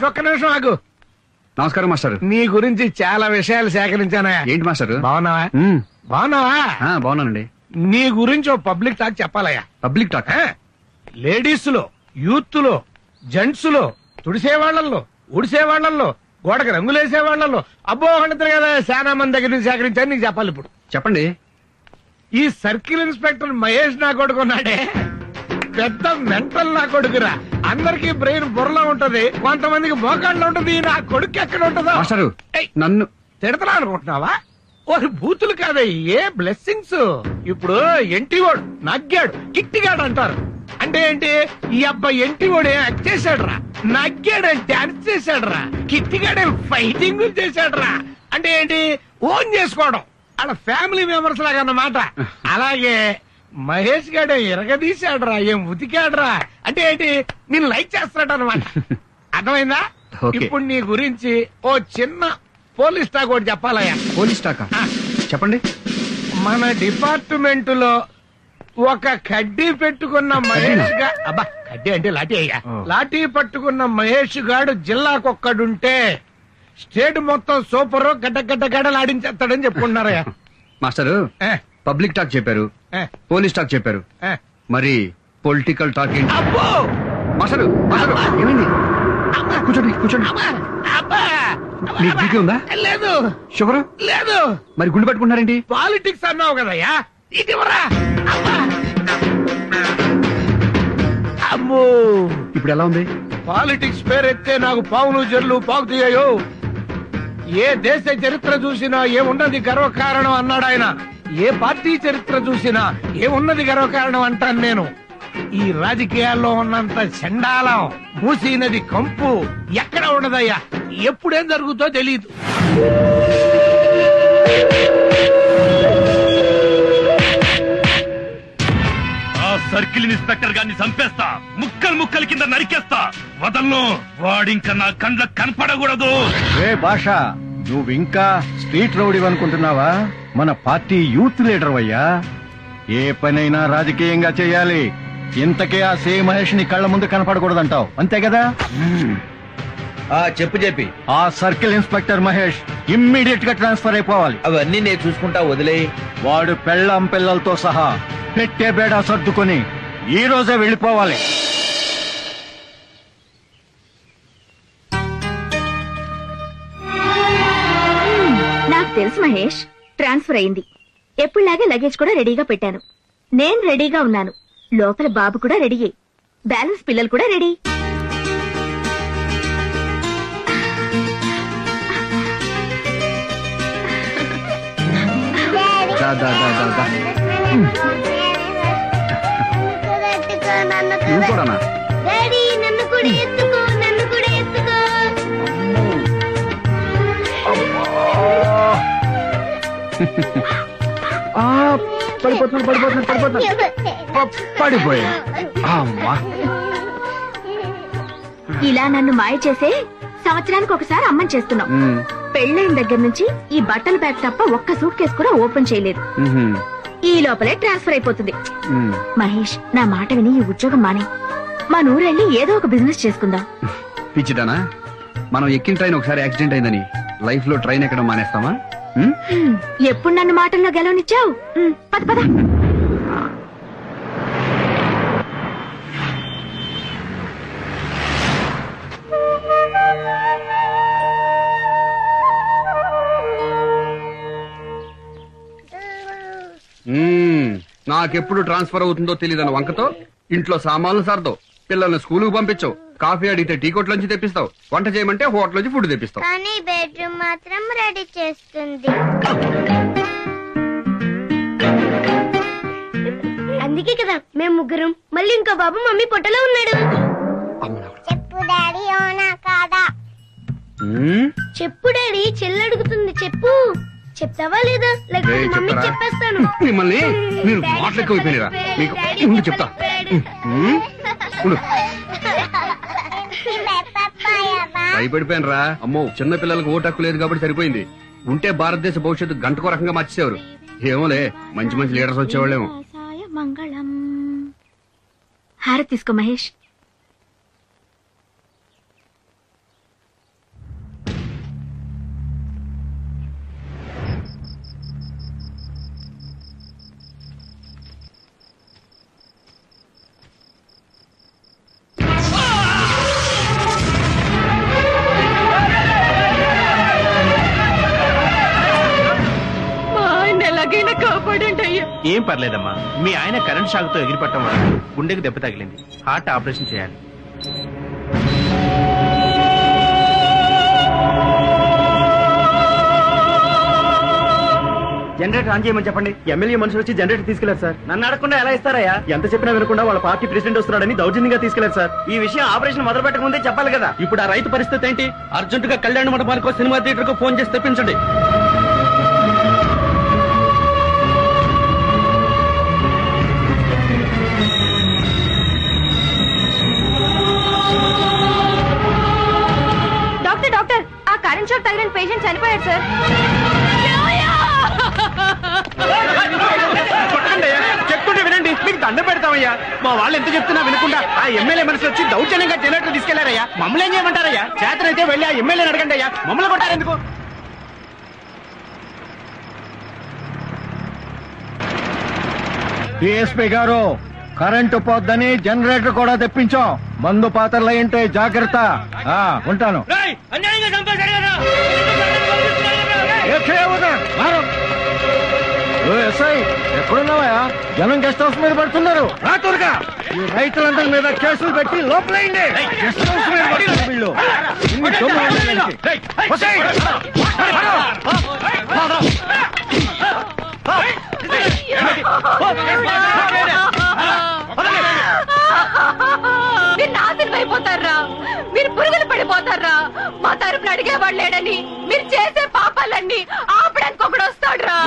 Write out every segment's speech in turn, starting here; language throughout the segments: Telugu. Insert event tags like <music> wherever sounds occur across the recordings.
మహేష్ ఒక్క నిమిషం ఆగు. నమస్కారం మాస్టర్. నీ గురించి చాలా విషయాలు సేకరించానా ఏంటి మాస్టర్? బాగున్నావా. బాగున్నావా? ఆ, బాగున్నానండి. నీ గురించి ఓ పబ్లిక్ టాక్ చెప్పాలయ్యా. Public talk? లేడీస్లో యూత్లో జెంట్స్లో తుడిసే వాళ్ళల్లో ఉడిసే వాళ్ళల్లో గోడకి రంగులేసే వాళ్ళల్లో అబ్బో అంటారు కదా చాలా మంది దగ్గర నుంచి సేకరించాను నీకు చెప్పాలి ఇప్పుడు. చెప్పండి. ఈ సర్కిల్ ఇన్స్పెక్టర్ మహేష్ నా కొడుకున్నాడే. పెద్ద మెంటల్ నా కొడుకురా. అందరికి బ్రెయిన్ బుర్రలో ఉంటది. కొంతమందికి మోకాళ్ళలో ఉంటది నా కొడుకు ఎక్కడ ఉంటదో. మాస్టరు నన్ను తిడతరా అనుకుంటున్నావా ఓరి బూతులు కాదే ఏ బ్లెస్సింగ్స్? ఇప్పుడు ఎంటివాడు నగ్గాడు కిట్టిగాడు అంటారు. అంటే ఏంటి? ఈ అబ్బాయి ఎంటివాడు ఏం యాక్ట్ చేశాడు రా నగ్గాడు డాన్స్ చేశాడు రా కిట్టిగాడే ఫైటింగ్ చేశాడు రా అంటే ఏంటి? ఓన్ చేసుకోవడం. అలా ఫ్యామిలీ మెంబర్స్ లాగా అన్నమాట. అలాగే మహేష్ గాడు ఎరగదీశాడు రా ఏం ఉతికాడు రా అంటే ఏంటి? నేను లైక్ చేస్తాడు అనమాట <laughs> అర్థమైందా. ఇప్పుడు నీ గురించి ఓ చిన్న పోలీస్ టాక్ ఒకటి చెప్పాలయ్యా. పోలీస్ టాకా? ఆ. చెప్పండి. మన డిపార్ట్మెంట్లో ఒక కడ్డీ పెట్టుకున్న మహేష్గా అబ్బా కడ్డీ అంటే లాఠీ అయ్యా. ఓ. లాఠీ పట్టుకున్న మహేష్ గాడు జిల్లాకొక్కడుంటే స్టేట్ మొత్తం సూపర్ గడ్డ గడ్డ గడ్డలాడించేస్తాడని చెప్పుకుంటున్నారయ్యా. <laughs> మాస్టరు ఏ, పబ్లిక్ టాక్ చెప్పారు. పోలీస్ టాక్ చెప్పారు. మరి పొలిటికల్ టాక్ ఏంటి? ఏమైంది? కూర్చోండి కూర్చోండి. మీకు బీపీ ఉందా? లేదు. షుగర్? లేదు. మరి గుండు పట్టుకుంటున్నారేంటి? పాలిటిక్స్ అన్నావు కదయ్యా? అబ్బా. అమ్మో! ఇప్పుడు ఎలా ఉంది? పాలిటిక్స్ పేరెత్తే నాకు పావులు జల్లు పాకుతీయో ఏ దేశ చరిత్ర చూసినా ఏమున్నది గర్వకారణం అన్నాడు ఆయన ఏ పార్టీ చరిత్ర చూసినా ఏమున్నది గర్వకారణం అంటాను నేను. ఈ రాజకీయాల్లో ఉన్నంత చండాలం మూసీ నది కంపు ఎక్కడ ఉండదయ్యా? ఎప్పుడేం జరుగుతో తెలియదు ఆ సర్కిల్ ఇన్స్పెక్టర్ గారిని చంపేస్తా. ముక్కలు ముక్కలు కింద నరికేస్తా. వదలను వాడింక నా కండ్ల కనపడకూడదు. ఏ భాష నువ్వు ఇంకా స్ట్రీట్ రౌడీ అనుకుంటున్నావా? మన పార్టీ యూత్ లీడర్ అయ్యా ఏ పనైనా రాజకీయంగా చేయాలి. ఇంతకే ఆ సే మహేష్ని కళ్ళ ముందు కనపడకూడదంటావు. అంతే కదా? ఆ చెప్పు చెప్పి ఆ సర్కిల్ ఇన్స్పెక్టర్ మహేష్ ఇమ్మీడియట్గా ట్రాన్స్ఫర్ అయిపోవాలి. అవన్నీ నేను చూసుకుంటా వదిలే. వాడు పెళ్ళం పిల్లలతో సహా పెట్టే బేడా సర్దుకొని ఈ రోజే వెళ్ళిపోవాలి. మహేష్ ట్రాన్స్ఫర్ అయింది. ఎప్పుడులాగే లగేజ్ కూడా రెడీగా పెట్టాను. నేను రెడీగా ఉన్నాను. లోపల బాబు కూడా రెడీయే. బ్యాలెన్స్ పిల్లలు కూడా రెడీ. నువ్వు నన్ను కూడా పడిపోతున్నాడు పడిపోతున్నాడు పడిపోతున్నాడు ప- పడిపోయాడు అమ్మా. ఇలా నన్ను మాయ చేసే సంవత్సరానికి ఒకసారి అమ్మని చేస్తున్నాం. పెళ్ళైన దగ్గర నుంచి ఈ బట్టల బ్యాగ్ తప్ప ఒక్క సూట్ కేసు కూడా ఓపెన్ చేయలేదు. ఈ లోపలే ట్రాన్స్ఫర్ అయిపోతుంది. మహేష్ నా మాట విని ఈ ఉద్యోగం మానే. మా నూరెళ్ళి ఏదో ఒక బిజినెస్ చేసుకుందాం. పిచ్చిదానా? మనం ఎక్కిన ట్రైన్ ఒకసారి యాక్సిడెంట్ అయిందని లైఫ్లో ట్రైన్ ఎక్కడం మానేస్తామా? ఎప్పుడు నన్ను మాటల్లో గెలవనిచ్చావు? పద పద. నాకెప్పుడు ట్రాన్స్ఫర్ అవుతుందో తెలియదని వంకతో ఇంట్లో సామాన్లు సర్దో. పిల్లల్ని స్కూలుకు పంపించవు కాఫీ అడిగితే టీ కొట్ల నుంచి తెప్పిస్తావు. వంట చేయమంటే హోటల్ నుంచి ఫుడ్ తెప్పిస్తావు. కానీ బెడ్రూమ్ మాత్రం రెడీ చేస్తుంది. అందుకే కదా మేము ముగ్గురం. మళ్ళీ ఇంకో బాబు మమ్మీ పొట్టలో ఉన్నాడు. చెప్పు డాడీ అవునా కాదా? చెప్పు డాడీ చెల్లి అడుగుతుంది. చెప్పు. చెప్తావా లేదా? లేకపోతే మమ్మీ? చెప్పేస్తాను. మిమ్మల్ని మీరు మాటలు ఎక్కువైపోయినరా మీకు చెప్తా. భయపడిపోయాను రా అమ్మో. చిన్న పిల్లలకు ఓటు హక్కు లేదు కాబట్టి సరిపోయింది. ఉంటే భారతదేశ భవిష్యత్తు గంటకో రకంగా మార్చేసేవారు. ఏమోలే మంచి మంచి లీడర్స్ వచ్చేవాళ్ళేమో. సాయ మంగళం. హారతి తీసుకో మహేష్. ఏం పర్లేదమ్మా. మీ ఆయన కరెంట్ షాక్తో ఎగిరిపట్టడం వల్ల గుండెకి దెబ్బ తగిలింది. హార్ట్ ఆపరేషన్ చేయాలి. జనరేటర్ ఆన్ చేయమని చెప్పండి. ఎమ్మెల్యే మనుషులు వచ్చి జనరేటర్ తీసుకెళ్ళారు సార్. నన్ను అడగకుండా ఎలా ఇస్తారయ్యా? ఎంత చెప్పినా వినకుండా వాళ్ళ పార్టీ ప్రెసిడెంట్ వస్తున్నాడని దౌర్జన్యంగా తీసుకెళ్ళారు సార్. ఈ విషయం ఆపరేషన్ మొదలు పెట్టక ముందే చెప్పాలి కదా. ఇప్పుడు ఆ రైతు పరిస్థితి ఏంటి? అర్జెంట్గా కళ్యాణ మండపానికో సినిమా థియేటర్ కో ఫోన్ చేసి తెప్పించండి. కరెంట్ షాక్ తగిలిన పేషెంట్ చనిపోయాడు సార్. చెప్తుంటే వినండి. మీకు దండ పెడతామయ్యా. మా వాళ్ళు ఎంత చెప్తున్నా వినకుండా ఆ ఎమ్మెల్యే మనిషి వచ్చి దౌర్జన్యంగా జనరేటర్ తీసుకెళ్ళారయ్యా. మమ్మల్ని ఏం చేయమంటారయ్యా? చేతనైతే వెళ్ళి ఆ ఎమ్మెల్యేని అడగండి అయ్యా. మమ్మల్ని కొట్టారెందుకు డిఎస్పీ గారు కరెంటు పోద్దని జనరేటర్ కూడా తెప్పించాం మందు పాత్రలు అయింటే జాగ్రత్త ఆ, ఉంటాను ఏ చేయవద్దు, మారు. ఓ ఎస్ఐ ఎక్కడున్నావా జనం గెస్ట్ హౌస్ మీద పడుతున్నారు రా త్వరగా ఈ రైతులందరి మీద కేసులు పెట్టి లోపలేయండి గెస్ట్ హౌస్ మీద పడుతున్నారు వీళ్ళు ఇన్ని దొంగలు. మీరు పడిపోతారా? మీరు పురుగులు పడిపోతారా? మా తరపున అడిగేవాడు లేడని మీరు చేసే పాపాలన్నీ ఆపడానికి ఒకడు వస్తాడ్రా.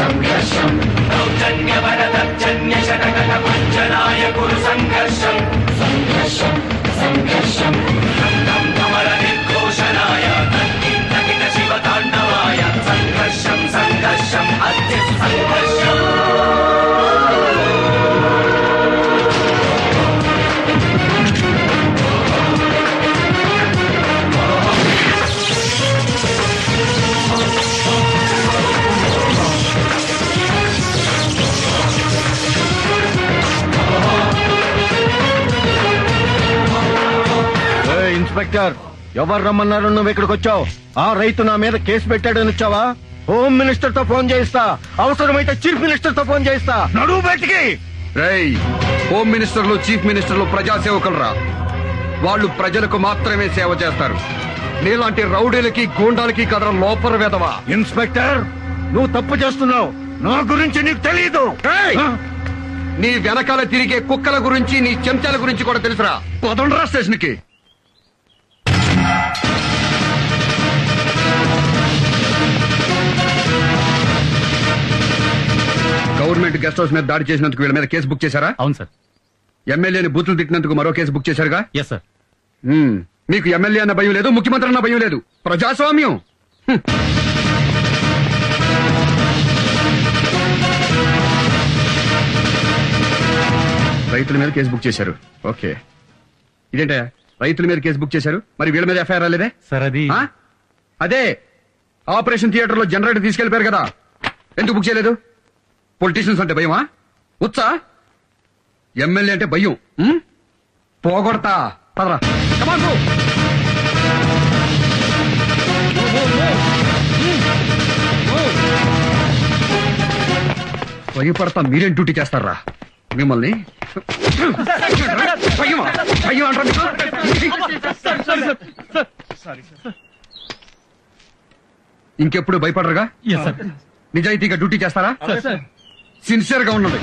సంఘర్షం. ఇన్స్పెక్టర్. ఎవరు రమ్మన్నారు నువ్వు ఇక్కడికి వచ్చావు? ఆ రైతు నా మీద కేసు పెట్టాడని వచ్చావా? హోమ్ మినిస్టర్తో ఫోన్ చేయిస్తా. అవసరమైతే చీఫ్ మినిస్టర్తో ఫోన్ చేయిస్తా. నడువు బయటికి! రేయ్ హోమ్ మినిస్టర్లు చీఫ్ మినిస్టర్లు ప్రజా సేవకులరా వాళ్ళు ప్రజలకు మాత్రమే సేవ చేస్తారు. నీలాంటి రౌడీలకి గూండాలకి కదరా లోపల వెదవా ఇన్స్పెక్టర్ నువ్వు తప్పు చేస్తున్నావు. నా గురించి నీకు తెలియదు! నీ వెనకాల తిరిగే కుక్కల గురించి నీ చెంచాల గురించి కూడా తెలుసురా. పదండ్రా స్టేషన్కి గవర్నమెంట్ గెస్ట్ హౌస్ మీద దాడి చేసినందుకు వీళ్ళ మీద కేసు బుక్ చేశారా? అవును సార్. ఎమ్మెల్యేని బూతులు తిట్టినందుకు మరో కేసు బుక్ చేశారుగా? Yes sir. మీకు ఎమ్మెల్యే అన్న భయం లేదు ముఖ్యమంత్రి అన్న భయం లేదు. ప్రజాస్వామ్యం. రైతుల మీద కేసు బుక్ చేశారు. ఓకే. ఇదేంటయ్యా? రైతుల మీద కేసు బుక్ చేశారు. మరి వీళ్ళ మీద ఎఫ్ఐఆర్ రాలేదే? సార్ అది? అదే. ఆపరేషన్ థియేటర్లో జనరేటర్ తీసుకెళ్ళిపోయారు కదా. ఎందుకు బుక్ చేయలేదు? పొలిటీషియన్స్ అంటే భయమా? ఉత్సా ఎమ్మెల్యే అంటే భయం? పోగొడతా. పదరా. భయపడతా మీరేం డ్యూటీ చేస్తారా? మిమ్మల్ని? ఇంకెప్పుడు భయపడరుగా? నిజాయితీగా డ్యూటీ చేస్తారా? సిన్సియర్గా ఉన్నది.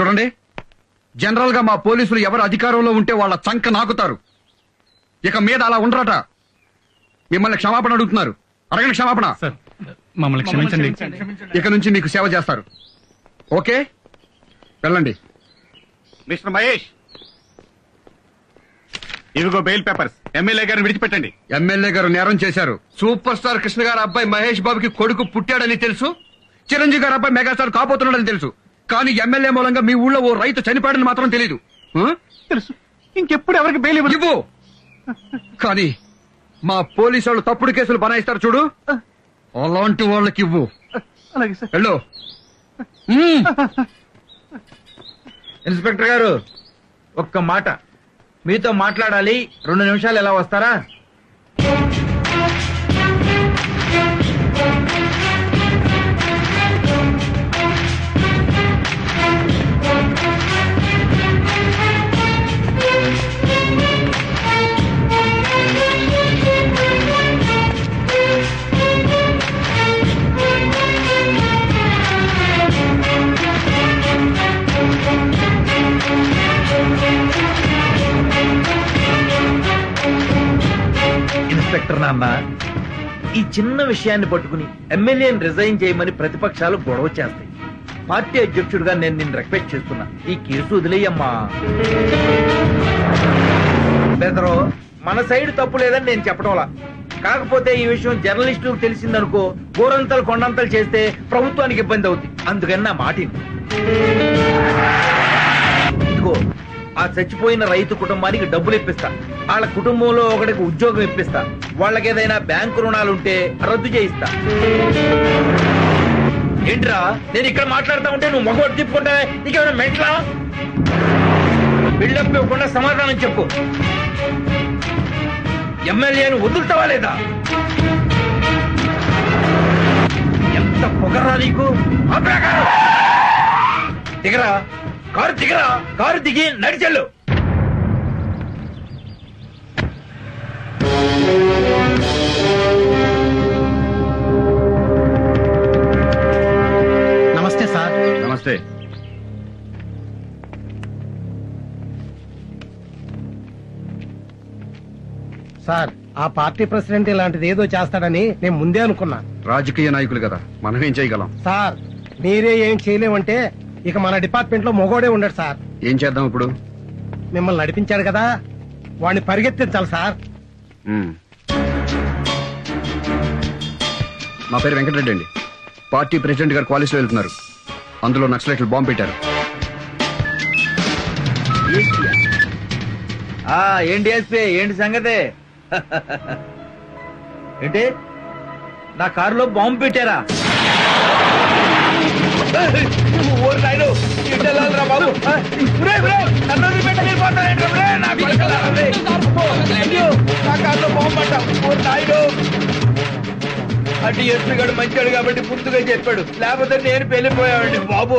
చూడండి జనరల్గా మా పోలీసులు ఎవరు అధికారంలో ఉంటే వాళ్ళ చంక నాకుతారు. ఇక మీద అలా ఉండరట. మిమ్మల్ని క్షమాపణ అడుగుతున్నారు. అడగండి క్షమాపణ. సార్ మమ్మల్ని క్షమించండి. ఇక నుంచి మీకు సేవ చేస్తారు. ఓకే? వెళ్ళండి. మిస్టర్ మహేష్ ఇవిగో బెయిల్ పేపర్స్. ఎమ్మెల్యే గారిని విడిచిపెట్టండి. ఎమ్మెల్యే గారు నేరం చేశారు. సూపర్ స్టార్ కృష్ణ గారు అబ్బాయి మహేష్ బాబుకి కొడుకు పుట్టాడని తెలుసు? చిరంజీవి గారు అబ్బాయి మెగాస్టార్ కాబోతున్నాడని తెలుసు. కానీ ఎమ్మెల్యే మూలంగా మీ ఊళ్ళో ఓ రైతు చనిపోయాడని మాత్రం తెలియదు ఆ? తెలుసు. ఇంకెప్పుడు ఎవరికి బెయిల్ ఇవ్వదు? ఇవ్వు. కానీ మా పోలీసు వాళ్ళు తప్పుడు కేసులు బనాయిస్తారు చూడు. అలాంటి వాళ్ళకి ఇవ్వు. అలాగే సార్. వెళ్ళు. మ్మ్. <laughs> ఇన్స్పెక్టర్ గారు ఒక్క మాట. మీతో మాట్లాడాలి. రెండు నిమిషాలు ఎలా వస్తారా? ఇన్స్పెక్టర్ నాన్న ఈ చిన్న విషయాన్ని పట్టుకుని ఎమ్మెల్యేని రిజైన్ చేయమని ప్రతిపక్షాలు గొడవ చేస్తాయి. పార్టీ అధ్యక్షుడిగా నేను నిన్ను రిక్వెస్ట్ చేస్తున్నా. ఈ కేసు వదిలేయమ్మా. బెదరో మన సైడ్ తప్పు లేదని నేను చెప్పడంలా కాకపోతే ఈ విషయం జర్నలిస్టులకు తెలిసిందనుకో గోరంతలు కొండంతలు చేస్తే ప్రభుత్వానికి ఇబ్బంది అవుతుంది అందుకని నా మాట ఇదిగో ఆ చచ్చిపోయిన రైతు కుటుంబానికి డబ్బులు ఇప్పిస్తా. వాళ్ళ కుటుంబంలో ఒకటికి ఉద్యోగం ఇప్పిస్తా. వాళ్ళకి ఏదైనా బ్యాంకు రుణాలుంటే రద్దు చేయిస్తా. ఏంట్రా? నేను ఇక్కడ మాట్లాడుతా ఉంటే నువ్వు మగవాడు తిప్పుకుంటా? నీకేమైనా మెట్లా? బిల్డప్ ఇవ్వకుండా సమాధానం చెప్పు. ఎమ్మెల్యేను వదులుతావా లేదా? ఎంత పొగరా నీకు? దిగరా. కారు దిగరా కారు దిగి నడిచెళ్ళు నమస్తే సార్. నమస్తే. సార్ ఆ పార్టీ ప్రెసిడెంట్ ఇలాంటిది ఏదో చేస్తాడని నేను ముందే అనుకున్నా. రాజకీయ నాయకులు కదా మనం ఏం చేయగలం? సార్ మీరే ఏం చేయలేమంటే ఇక మన డిపార్ట్మెంట్లో మొగోడే ఉండడు సార్. ఏం చేద్దాం ఇప్పుడు? మిమ్మల్ని నడిపించాడు కదా వాడిని పరిగెత్తించాలి సార్. మ్మ్. నా పేరు వెంకటరెడ్డి అండి. పార్టీ ప్రెసిడెంట్ గారు కాలేజ్లో వెళ్తున్నారు. అందులో నక్సలైట్లు బాంబు పెట్టారు. ఆ ఏంటి ఎస్పీ ఏంటి సంగతి? ఏంటి? నా కారులో బాంబు పెట్టారా? ఓరి నాయను, ఇటు వెళ్ళాలిరా బాబు. ఒరేయ్, ఒరేయ్, నన్ను వదిలిపెట్టి వెళ్ళిపోతారేంట్రా, ఒరేయ్, నా కొడుకులా, నా కారులో. ఓరి నాయను. అటు ఎస్పీ గారు మంచాడు కాబట్టి ముందుగా చెప్పాడు లేకపోతే నేను వెళ్ళిపోయావండి బాబు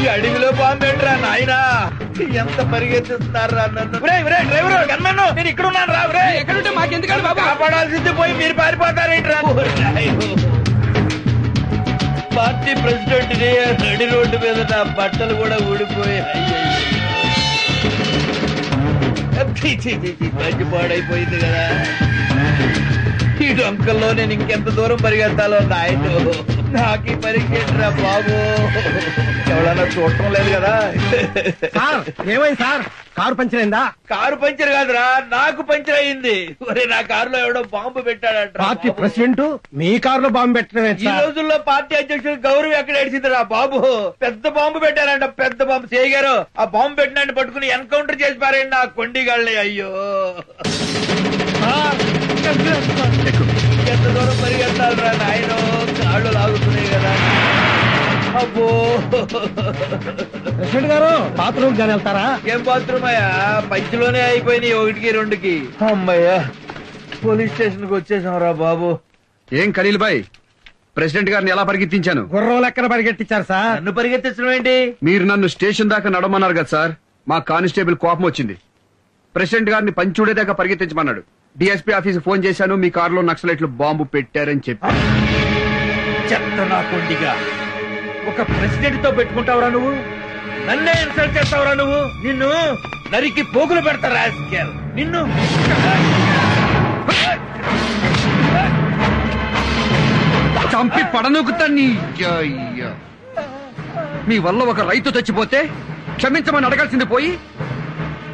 ఈ అడవిలో బాంబు ఏంట్రా నాయనా ఎంత పరిగెత్తిస్తున్నారా నన్ను డ్రైవరు గన్మన్ను నేను ఇక్కడ ఉన్నాను రా. ఎక్కడుంటే మాకెందుకండి బాబు కాపాడాల్సింది పోయి మీరు పారిపోతారేంట్రా. పార్టీ ప్రెసిడెంట్ని నడి రోడ్డు మీద నా బట్టలు కూడా ఊడిపోయాయి. ఛీ, మంచి పాడైపోయింది కదా. ఈ డొంకల్లో నేను ఇంకెంత దూరం పరిగెత్తాలో నాయన. నాకీ పరిగెట్టరా బాబు. ఎవడన్నా చూడటం లేదు కదా. సార్ ఏమైంది సార్? కారు పంచర్ అయిందా? కారు పంచర్ కాదురా నాకు పంచర్ అయింది. ఒరే నా కారులో ఎవడో బాంబు పెట్టాడంట పార్టీ ప్రెసిడెంట్ మీ కారులో బాంబు పెట్టడం ఏంటి ఈ రోజుల్లో పార్టీ అధ్యక్షుడు గౌరవం ఎక్కడ ఏడిచిందిరా బాబు? పెద్ద బాంబు పెట్టారంట పెద్ద బాంబు. చేయి గారు ఆ బాంబు పెట్టినాన్ని పట్టుకుని ఎన్కౌంటర్ చేసి పారేయండి నా కొండిగాళ్ళే అయ్యో. ఎంత దూరం పరిగెత్తాలరా నాయన. కాళ్ళు లాగుతున్నాయి కదా. అబ్బో. ప్రెసిడెంట్ గారు బాత్రూమ్ కానీ వెళ్తారా? ఏం బాత్రూమ్ అయ్యా? పంచిలోనే అయిపోయినాయి ఒకటికి రెండుకి. అమ్మయ్యా పోలీస్ స్టేషన్కి వచ్చేసాం రా బాబు. ఏం ఖలీల్ బాయ్? ప్రెసిడెంట్ గారిని ఎలా పరిగెత్తించాను? గుర్రం లెక్కన పరిగెట్టించారు సార్. నన్ను పరిగెత్తించడం ఏంటి? మీరు నన్ను స్టేషన్ దాకా నడమన్నారు కదా సార్. మా కానిస్టేబుల్ కోపం వచ్చింది. ప్రెసిడెంట్ గారిని పంచుడేదాకా పరిగెత్తించమన్నాడు. డిఎస్పీ ఆఫీస్ ఫోన్ చేశాను మీ కారులో నక్సలైట్లు బాంబు పెట్టారని చెప్పి. చెత్త నా కొండిగా ఒక ప్రెసిడెంట్తో పెట్టుకుంటావురా నువ్వు? నన్నే ఇన్సల్ట్ చేస్తావురా నువ్వు? నిన్ను నరికి పోగులు పెడతారా రాజకీయాలు నిన్ను చంపి పడనొక్కుతా నీ అయ్య. మీ వల్ల ఒక రైతు చచ్చిపోతే క్షమించమని అడగాల్సింది పోయి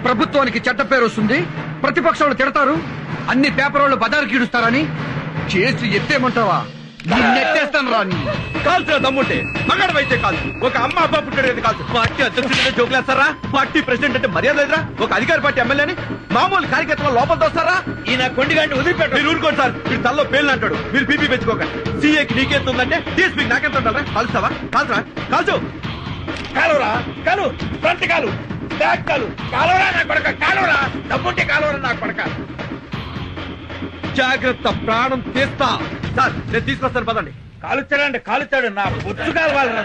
ప్రభుత్వానికి చెడ్డ పేరు వస్తుంది. ప్రతిపక్షాలు తిడతారు. అన్ని పేపర్ వాళ్ళు బజారుకి ఇడుస్తారని చేసి ఎత్తేమంటావా నెట్టేస్తాను రా నీ. కాల్సిన దమ్ముంటే. మగాడు అయితే కాదు ఒక అమ్మ అబ్బా పుట్టాడు కదా పార్టీ అధ్యక్షుడిగా జోకులేస్తారా పార్టీ ప్రెసిడెంట్ అంటే మర్యాద లేదురా? ఒక అధికార పార్టీ ఎమ్మెల్యేని మామూలు కార్యకర్తల లోపల తోస్తారా? ఈ నా కొండిగాడిని వదిలిపెట్టు మీరు ఊరుకోండి సార్. మీరు తల్లో పేర్లు అంటాడు. మీరు బీపీ పెంచుకోకండి. సీఏకి నీకెంత ఉందంటే డిఎస్పీకి నాకెంత ఉండాలా కాల్స్తావా? కాల్సరా కాల్చు. కాలురా కాలు. ఫ్రంట్ కాలు. బ్యాక్ కాలు. కాలురా నా కొడక కాలురా. డబ్బుంటే కాలురా నా కొడక. జాగ్రత్త ప్రాణం తీస్తా. సార్ నేను తీసుకొస్తాను పదండి. కాలుచ్చాడండి కాలుచ్చాడు నా బొచ్చు కాలవాలరా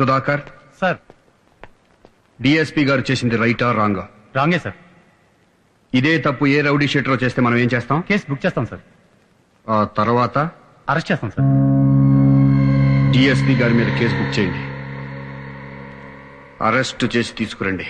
సుధాకర్. సార్. డిఎస్పీ గారు చేసింది రైటా రాంగా? రాంగే సార్. ఇదే తప్పు ఏ రౌడీ షీటర్ చేస్తే మనం ఏం చేస్తాం? కేసు బుక్ చేస్తాం సార్. ఆ తర్వాత? అరెస్ట్ చేస్తాం సార్. డిఎస్పీ గారి మీద కేసు బుక్ చేయండి. అరెస్ట్ చేసి తీసుకురండి.